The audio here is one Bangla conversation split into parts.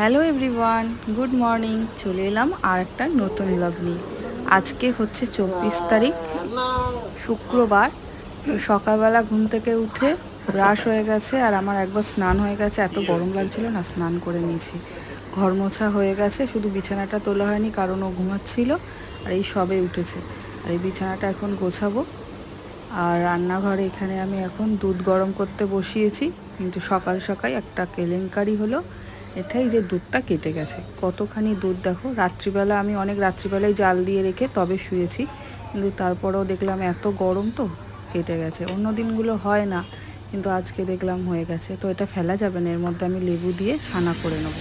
Hello everyone, good morning. চলে এলাম আর একটা নতুন ব্লগ নিয়ে। আজকে হচ্ছে চব্বিশ তারিখ, শুক্রবার। সকালবেলা ঘুম থেকে উঠে ব্রাশ হয়ে গেছে আর আমার একবার স্নান হয়ে গেছে। এত গরম লাগছিল না, স্নান করে নিয়েছি। ঘর মোছা হয়ে গেছে, শুধু বিছানাটা তোলা হয়নি কারণ ও ঘুমাচ্ছিল আর এই সবে উঠেছে। আর এই বিছানাটা এখন গোছাবো। আর রান্নাঘরে এখানে আমি এখন দুধ গরম করতে বসিয়েছি, কিন্তু সকাল সকাল একটা কেলেঙ্কারি হলো। এটাই যে দুধটা কেটে গেছে। কতখানি দুধ দেখো, রাত্রিবেলা আমি অনেক রাত্রিবেলায় জাল দিয়ে রেখে তবে শুয়েছি, কিন্তু তারপরেও দেখলাম এত গরম তো, কেটে গেছে। অন্য দিনগুলো হয় না, কিন্তু আজকে দেখলাম হয়ে গেছে। তো এটা ফেলা যাবে না, এর মধ্যে আমি লেবু দিয়ে ছানা করে নেব।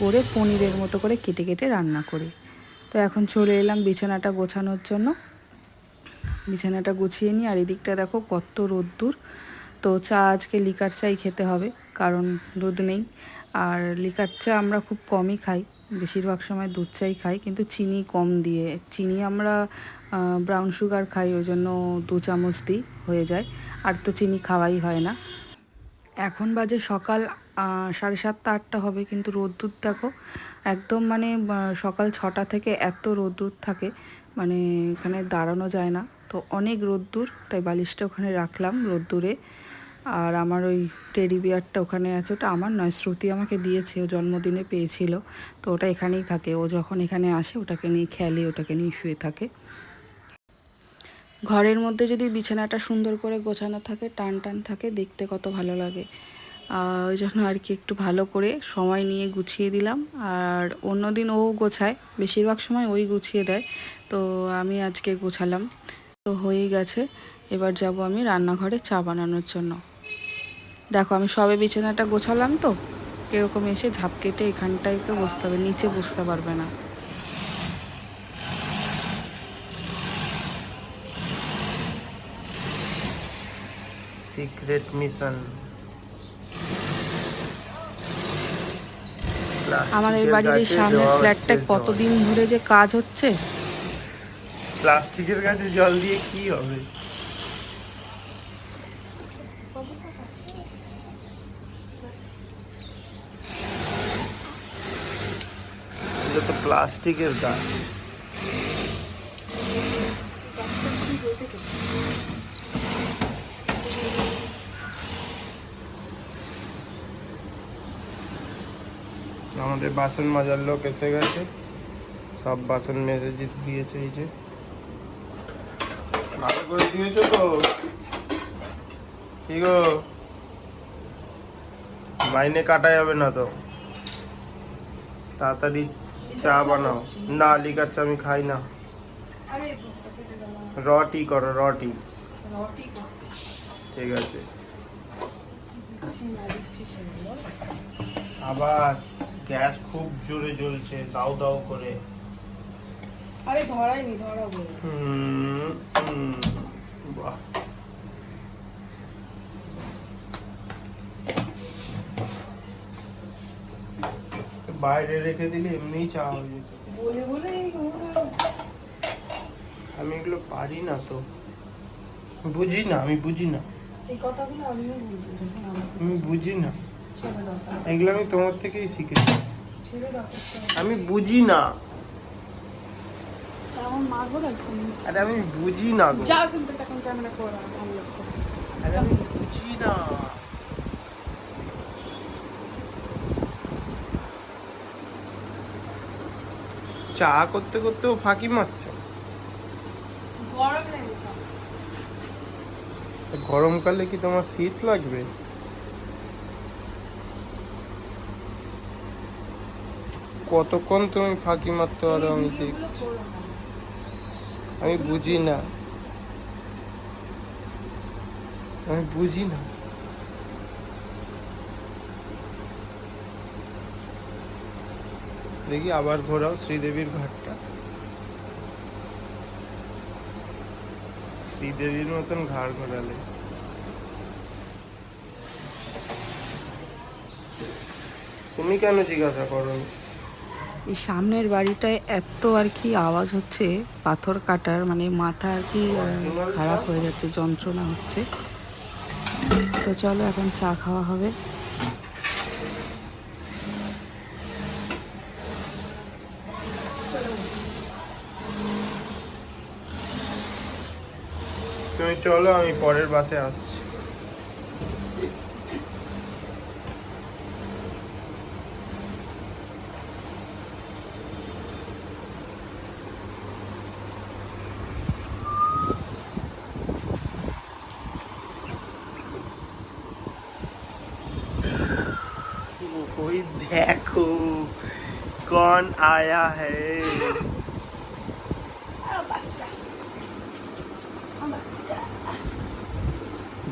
করে পনিরের মতো করে কেটে কেটে রান্না করি। তো এখন চলে এলাম বিছানাটা গোছানোর জন্য। বিছানাটা গুছিয়ে নিই আর এদিকটা দেখো কত রোদ্দুর। তো চা আজকে লিকার চাই খেতে হবে, কারণ দুধ নেই। আর লিকার চা আমরা খুব কমই খাই, বেশিরভাগ সময় দুধ চাই খাই, কিন্তু চিনি কম দিয়ে, চিনি আমরা ব্রাউন সুগার খাই, ওই জন্য দু চামচ দিই, হয়ে যায়, আর তো চিনি খাওয়াই হয় না। এখন বাজে সকাল সাড়ে সাতটা, আটটা হবে, কিন্তু রোদ্দুর দেখো, একদম মানে সকাল ছটা থেকে এত রোদ্দুর থাকে মানে এখানে দাঁড়ানো যায় না, তো অনেক রোদ্দুর, তাই বালিশটা ওখানে রাখলাম রোদ্দুরে। আর আমার ওই টেডি বিয়ারটা ওখানে আছে, ওটা আমার নয়, শ্রুতি আমাকে দিয়েছে, ও জন্মদিনে পেয়েছিল। তো ওটা এখানেই থাকে, ও যখন এখানে আসে, ওটাকে নিয়ে খেলে, ওটাকে নিয়ে শুয়ে থাকে। ঘরের মধ্যে যদি বিছানাটা সুন্দর করে গোছানো থাকে, টান টান থাকে, দেখতে কত ভালো লাগে। ওই জন্য আর কি একটু ভালো করে সময় নিয়ে গুছিয়ে দিলাম। আর অন্যদিন ও গোছায়, বেশিরভাগ সময় ওই গুছিয়ে দেয়। তো আমি আজকে গোছালাম। তো হয়েই গেছে, এবার যাব আমি রান্নাঘরে চা বানানোর জন্য। দেখো আমি সবে বিছানাটা গোছালাম তো এরকম এসে ঝাপ কেটে এখানটায় বসতে হবে নিচে বসতে পারবে না। সিক্রেট মিশন আমাদের বাড়ির এই সামনের ফ্ল্যাটটায় কতদিন ধরে যে কাজ হচ্ছে? প্লাস্টিকের গাছে জল দিয়ে কি হবে এটা তো প্লাস্টিকের গাছ আমাদের বাসন মাজার লোক এসে গেছে। সব বাসন মেজে জি- দিয়েছে এই যে। ভালো করে দিয়েছ তো? কি গো? মাইনে কাটা যাবে না তো। তাড়াতাড়ি চা বানাও। না লিকার চা আমি খাই না। র টি করো র টি ঠিক আছে। আবার গ্যাস খুব জোরে জ্বলছে দাও দাও করে। আরে ধরাইনি ধরাবো। হুম, হুম, বাহ। বাইরে রেখে দিলে এমনিই চা হয়ে যেত। বলে বলে আমি এগুলো পারি না তো। বুঝি না আমি বুঝি না। এই কথাগুলো যখন আমি বুঝি না। এগুলো আমি তোমার থেকেই শিখেছি। আমি বুঝি না। আরে আমি বুঝি না গো। যা কিন্তু এখন ক্যামেরা করে ভালো লাগছে। আরে আমি বুঝি না। চা করতে করতেও ফাঁকি মারছ। গরমকালে কি তোমার শীত লাগবে? কতক্ষণ তুমি ফাঁকি মারতে পারো আমি দেখছি। আমি বুঝি না। আমি বুঝি না। দেখি আবার ঘোরাও শ্রীদেবীর ঘাটটা। শ্রীদেবীর মতন ঘাড় ঘোরালে। তুমি কেন জিজ্ঞাসা করো এই সামনের বাড়িটায় এত আর কি আওয়াজ হচ্ছে পাথর কাটার মানে মাথা আর কি খারাপ হয়ে যাচ্ছে যন্ত্রণা হচ্ছে। তো চলো এখন চা খাওয়া হবে। তুমি চলো আমি পরের বাসে আসছি कोई देखो कौन आया है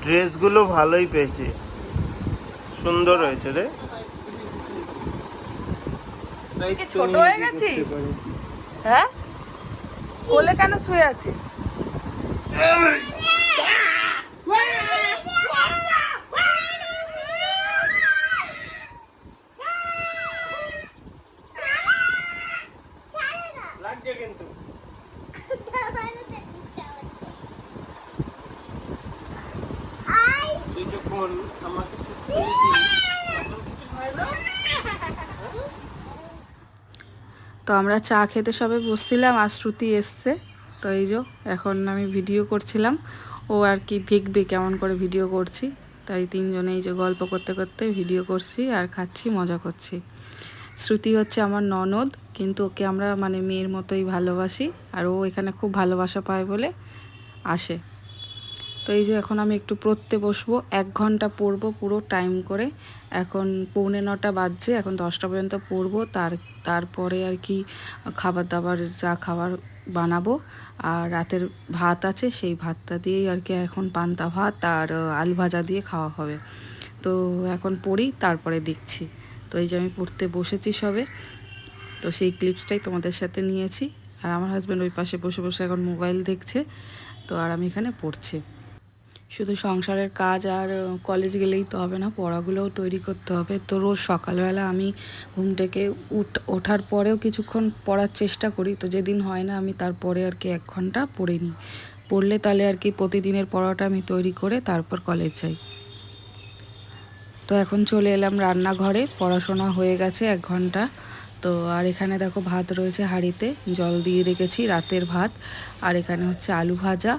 ড্রেসগুলো ভালোই পেয়েছি। সুন্দর হয়েছে রে। ছোট হয়ে গেছি? হ্যাঁ? কোলে কেন শুয়ে আছিস? যখন আমাকে তো আমরা চা খেতে সবে বসছিলাম, আর শ্রুতি এসছে। তো এই যে, এখন আমি ভিডিও করছিলাম। ও আর কি দেখবে, কেমন করে ভিডিও করছি। তাই তিনজনে এই যে গল্প করতে করতে ভিডিও করছি আর খাচ্ছি, মজা করছি। শ্রুতি হচ্ছে আমার ননদ, কিন্তু ওকে আমরা মানে মেয়ের মতোই ভালোবাসি। আর ও এখানে খুব ভালোবাসা পায় বলে আসে। তো এই যে এখন আমি একটু পড়তে বসবো। এক ঘণ্টা পড়ব পুরো টাইম করে। এখন পৌনে নটা বাজছে, এখন দশটা পর্যন্ত পড়ব। তার, তারপরে আর কি খাবার দাবার যা খাবার বানাবো। আর রাতের ভাত আছে, সেই ভাতটা দিয়েই আর কি এখন পান্তা ভাত আর আলু ভাজা দিয়ে খাওয়া হবে। তো এখন পড়ি, তারপরে দেখছি। তো এই যে আমি পড়তে বসেছি সবে। তো সেই ক্লিপসটাই তোমাদের সাথে নিয়েছি। আর আমার হাজব্যান্ড ওই পাশে বসে বসে এখন মোবাইল দেখছে। তো আর আমি এখানে পড়ছি। শুধু সংসারের কাজ আর কলেজ গেলেই তো হবে না, পড়াগুলোও তৈরি করতে হবে। তো রোজ সকালবেলা আমি ঘুম থেকে উঠ, ওঠার পরেও কিছুক্ষণ পড়ার চেষ্টা করি। তো যেদিন হয় না আমি তারপরে আর কি এক ঘণ্টা পড়ে নিই। পড়লে তাহলে আর কি প্রতিদিনের পড়াটা আমি তৈরি করে তারপর কলেজ যাই। তো এখন চলে এলাম রান্নাঘরে, পড়াশোনা হয়ে গেছে এক ঘণ্টা। তো আর এখানে দেখো ভাত রয়েছে হাঁড়িতে। জল দিয়ে রেখেছি রাতের ভাত। আর এখানে হচ্ছে আলু ভাজা।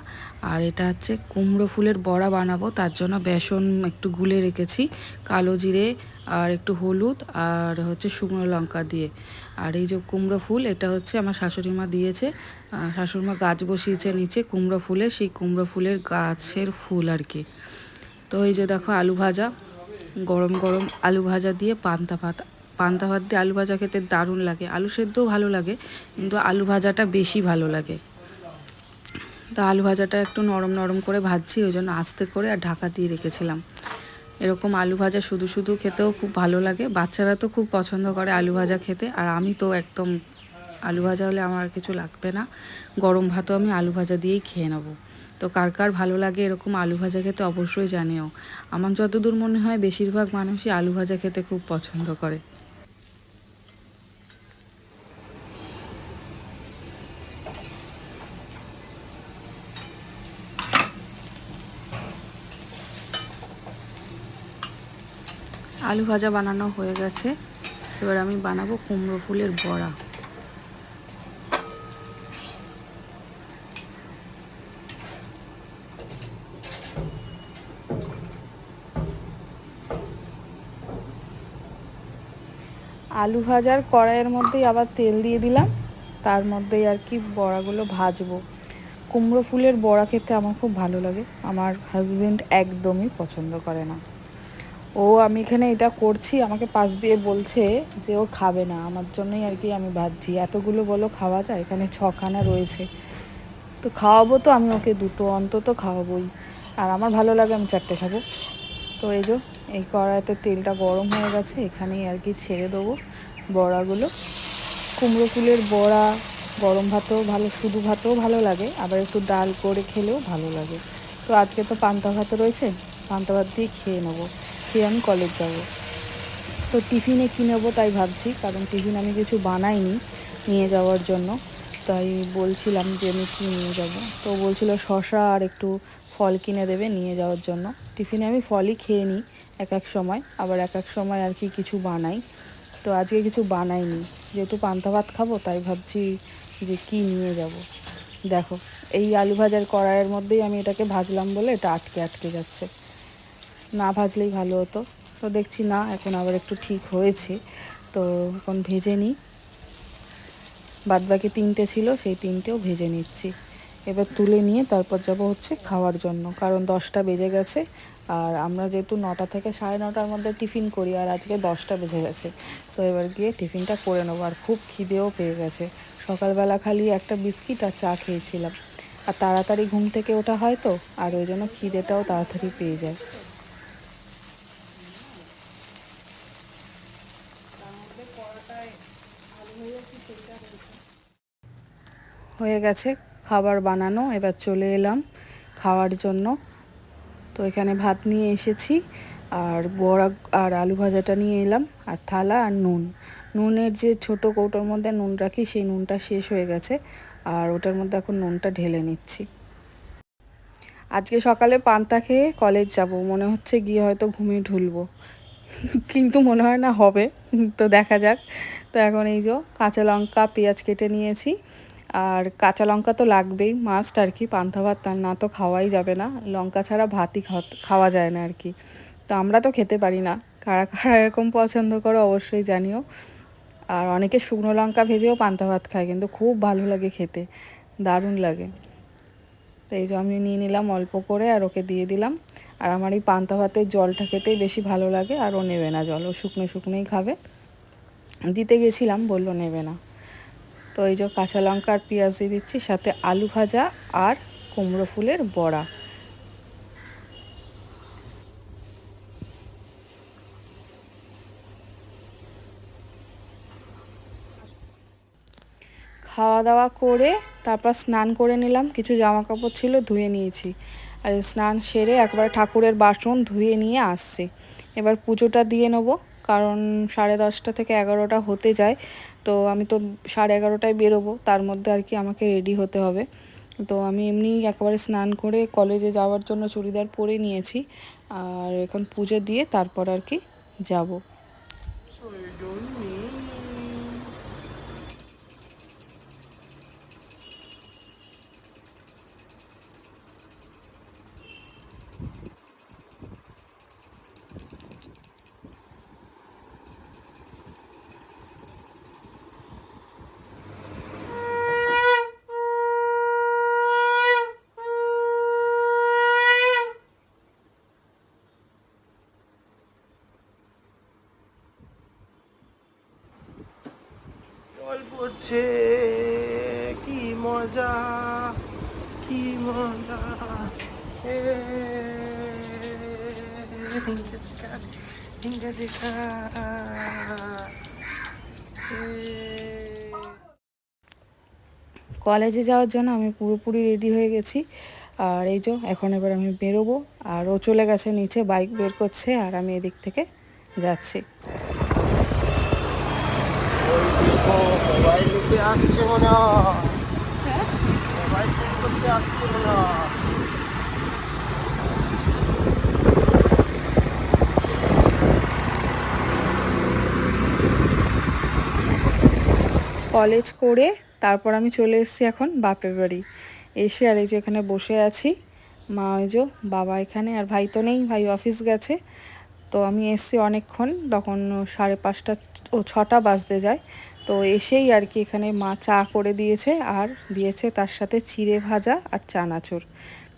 আর এটা হচ্ছে কুমড়ো ফুলের বড়া বানাবো। তার জন্য বেসন একটু গুলে রেখেছি। কালো জিরে আর একটু হলুদ আর হচ্ছে শুকনো লঙ্কা দিয়ে। আর এই যে কুমড়ো ফুল, এটা হচ্ছে আমার শাশুড়ি মা দিয়েছে। শাশুড়ি মা গাছ বসিয়েছে নিচে কুমড়ো ফুলে, সেই কুমড়ো ফুলের গাছের ফুল আর কি। তো এই যে দেখো আলু ভাজা, গরম গরম আলু ভাজা দিয়ে পান্তা ভাত। পান্তা ভাত দিয়ে আলু ভাজা খেতে দারুণ লাগে। আলু সেদ্ধও ভালো লাগে, কিন্তু আলু ভাজাটা বেশি ভালো লাগে। তা আলু ভাজাটা একটু নরম নরম করে ভাজছি, ওই জন্য আস্তে করে আর ঢাকা দিয়ে রেখেছিলাম। এরকম আলু ভাজা শুধু শুধু খেতেও খুব ভালো লাগে। বাচ্চারা তো খুব পছন্দ করে আলু ভাজা খেতে, আর আমি তো একদম আলু ভাজা হলে আমার কিছু লাগবে না। গরম ভাতও আমি আলু ভাজা দিয়েই খেয়ে নেব। তো কার কার ভালো লাগে এরকম আলু ভাজা খেতে অবশ্যই জানিও। আমার যতদূর মনে হয়, বেশিরভাগ মানুষই আলু ভাজা খেতে খুব পছন্দ করে। আলু ভাজা বানানো হয়ে গেছে। এবার আমি বানাবো কুমড়ো ফুলের বড়া। আলু ভাজার কড়াইয়ের মধ্যেই আবার তেল দিয়ে দিলাম। তার মধ্যেই আর কি বড়াগুলো ভাজবো। কুমড়ো ফুলের বড়া খেতে আমার খুব ভালো লাগে। আমার হাজবেন্ড একদমই পছন্দ করে না। ও, আমি এখানে এটা করছি, আমাকে পাশ দিয়ে বলছে যে ও খাবে না, আমার জন্যই আর কি আমি ভাবছি এতগুলো বলো খাওয়া যায়? এখানে ছখানা রয়েছে। তো খাওয়াবো তো, আমি ওকে দুটো, অন্তত খাওয়াবোই। আর আমার ভালো লাগে, আমি চারটে খাব। তো এই যে, এই কড়াইতে তেলটা গরম হয়ে গেছে, এখানেই আর কি ছেড়ে দেবো বড়াগুলো। কুমড়ো ফুলের বড়া, গরম ভাতও ভালো, শুধু ভাতও ভালো লাগে, আবার একটু ডাল করে খেলেও ভালো লাগে। তো আজকে তো পান্তা ভাত রয়েছে, পান্তা ভাত দিয়ে খেয়ে নেব। খেয়ে আমি কলেজ যাব। তো টিফিনে কী নেব তাই ভাবছি, কারণ টিফিন আমি কিছু বানাইনি নিয়ে যাওয়ার জন্য। তাই বলছিলাম যে আমি কী নিয়ে যাব। তো বলছিল শশা আর একটু ফল কিনে দেবে নিয়ে যাওয়ার জন্য। টিফিনে আমি ফলই খেয়ে নিই এক এক সময়, আবার এক এক সময় আর কি কিছু বানাই। তো আজকে কিছু বানাইনি। যেহেতু পান্তা ভাত খাব, তাই ভাবছি যে কি নিয়ে যাব। দেখো, এই আলু ভাজার কড়াইয়ের মধ্যেই আমি এটাকে ভাজলাম বলে এটা আটকে আটকে যাচ্ছে। না ভাজলেই ভালো হতো। তো দেখছি না, এখন আবার একটু ঠিক হয়েছে। তো এখন ভেজে নিই। বাদবাকি তিনটে ছিল, সেই তিনটেও ভেজে নিচ্ছি। এবার তুলে নিয়ে তারপর যাব হচ্ছে খাওয়ার জন্য। কারণ দশটা বেজে গেছে, আর আমরা যেহেতু নটা থেকে সাড়ে নটার মধ্যে টিফিন করি, আর আজকে দশটা বেজে গেছে। তো এবার গিয়ে টিফিনটা করে নেব, আর খুব খিদেও পেয়ে গেছে। সকালবেলা খালি একটা বিস্কিট আর চা খেয়েছিলাম। আর তাড়াতাড়ি ঘুম থেকে ওঠা হয় তো, আর ওই জন্য খিদেটাও তাড়াতাড়ি পেয়ে যায়। হয়ে গেছে, খাবার বানানো, এবার চলে এলাম খাওয়ার জন্য। তো এখানে ভাত নিয়ে এসেছি, আর বড়া আর আলু ভাজাটা নিয়ে এলাম, আর থালা আর নুন। নুনের যে ছোট কৌটোর মধ্যে নুন রাখি, সেই নুনটা শেষ হয়ে গেছে, আর ওটার মধ্যে এখন নুনটা ঢেলে নিচ্ছি। আজকে সকালে পান্তা খেয়ে কলেজ যাব, মনে হচ্ছে গিয়ে হয়তো ঘুমিয়ে ঢুলবো। কিন্তু মনে হয় না হবে, তো দেখা যাক। তো এখন এই যে কাঁচা লঙ্কা, পেঁয়াজ কেটে নিয়েছি আর কাঁচা লঙ্কা তো লাগবেই মাস্ট আর কি পান্তা ভাত না তো খাওয়াই যাবে না, লঙ্কা ছাড়া ভাতই খাওয়া যায় না আর কি। তো আমরা তো খেতে পারি না, কারা কারা এরকম পছন্দ করো অবশ্যই জানিও। আর অনেকে শুকনো লঙ্কা ভেজেও পান্তা ভাত খায়, কিন্তু খুব ভালো লাগে খেতে, দারুণ লাগে। তো এই যে আমি নিয়ে নিলাম অল্প করে আর ওকে দিয়ে দিলাম। আর আমার এই পান্তা ভাতের জলটা খেতেই বেশি ভালো লাগে, আর ও নেবে না জল, ও শুকনো শুকনোই খাবে। দিতে গেছিলাম, বলল নেবে না। তো এই যে কাঁচা লঙ্কা আর পেঁয়াজ দিয়ে দিচ্ছি, সাথে আলু ভাজা আর কুমড়ো ফুলের বড়া। খাওয়া দাওয়া করে তারপর স্নান করে নিলাম, কিছু জামা কাপড় ছিল ধুয়ে নিয়েছি। আর স্নান সেরে একবার ঠাকুরের বাসন ধুয়ে নিয়ে আসছি। এবার পুজোটা দিয়ে নেব। কারণ সাড়ে দশটা থেকে এগারোটা হতে যায়। তো আমি তো সাড়ে এগারোটায় বেরোবো, তার মধ্যে আর কি আমাকে রেডি হতে হবে। তো আমি এমনি একেবারে স্নান করে কলেজে যাওয়ার জন্য চুড়িদার পরে নিয়েছি। আর এখন পুজো দিয়ে তারপর আর কি যাব। ইংরেজি কলেজে যাওয়ার জন্য আমি পুরোপুরি রেডি হয়ে গেছি। আর এই যে এখন এবার আমি বেরোবো। আর ও চলে গেছে নিচে বাইক বের করছে আর আমি এদিক থেকে যাচ্ছি। আসছে মনে হয় মোবাইল চেক করতে আসছে মনে হয় কলেজ করে তারপর আমি চলে এসেছি এখন বাপের বাড়ি। এসে আর এই যে এখানে বসে আছি। মা ওই যে বাবা এখানে আর ভাই তো নেই, ভাই অফিস গেছে। তো আমি এসছি অনেকক্ষণ, তখন সাড়ে পাঁচটা ও ছটা বাজতে যায়। তো এসেই আর কি এখানে মা চা করে দিয়েছে আর দিয়েছে তার সাথে চিড়ে ভাজা আর চানাচুর।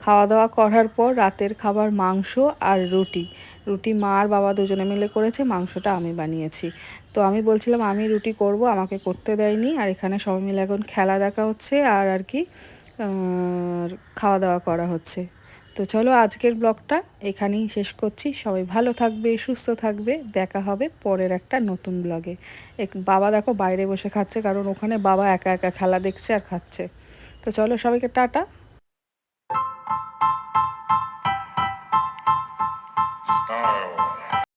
খাওয়া দাওয়া করার পর রাতের খাবার মাংস আর রুটি। রুটি মা আর বাবা দুজনে মিলে করেছে, মাংসটা আমি বানিয়েছি। তো আমি বলছিলাম, আমি রুটি করব, আমাকে করতে দেয়নি। আর এখানে সবাই মিলে এখন খেলা দেখা হচ্ছে আর আর কি খাওয়া দাওয়া করা হচ্ছে। তো চলো আজকের ব্লগটা এখানেই শেষ করছি। সবাই ভালো থাকবে, সুস্থ থাকবে। দেখা হবে পরের একটা নতুন ব্লগে। এক, বাবা দেখো বাইরে বসে খাচ্ছে, কারণ ওখানে বাবা একা একা খেলা দেখছে আর খাচ্ছে। তো চলো সবাইকে টাটা। Style.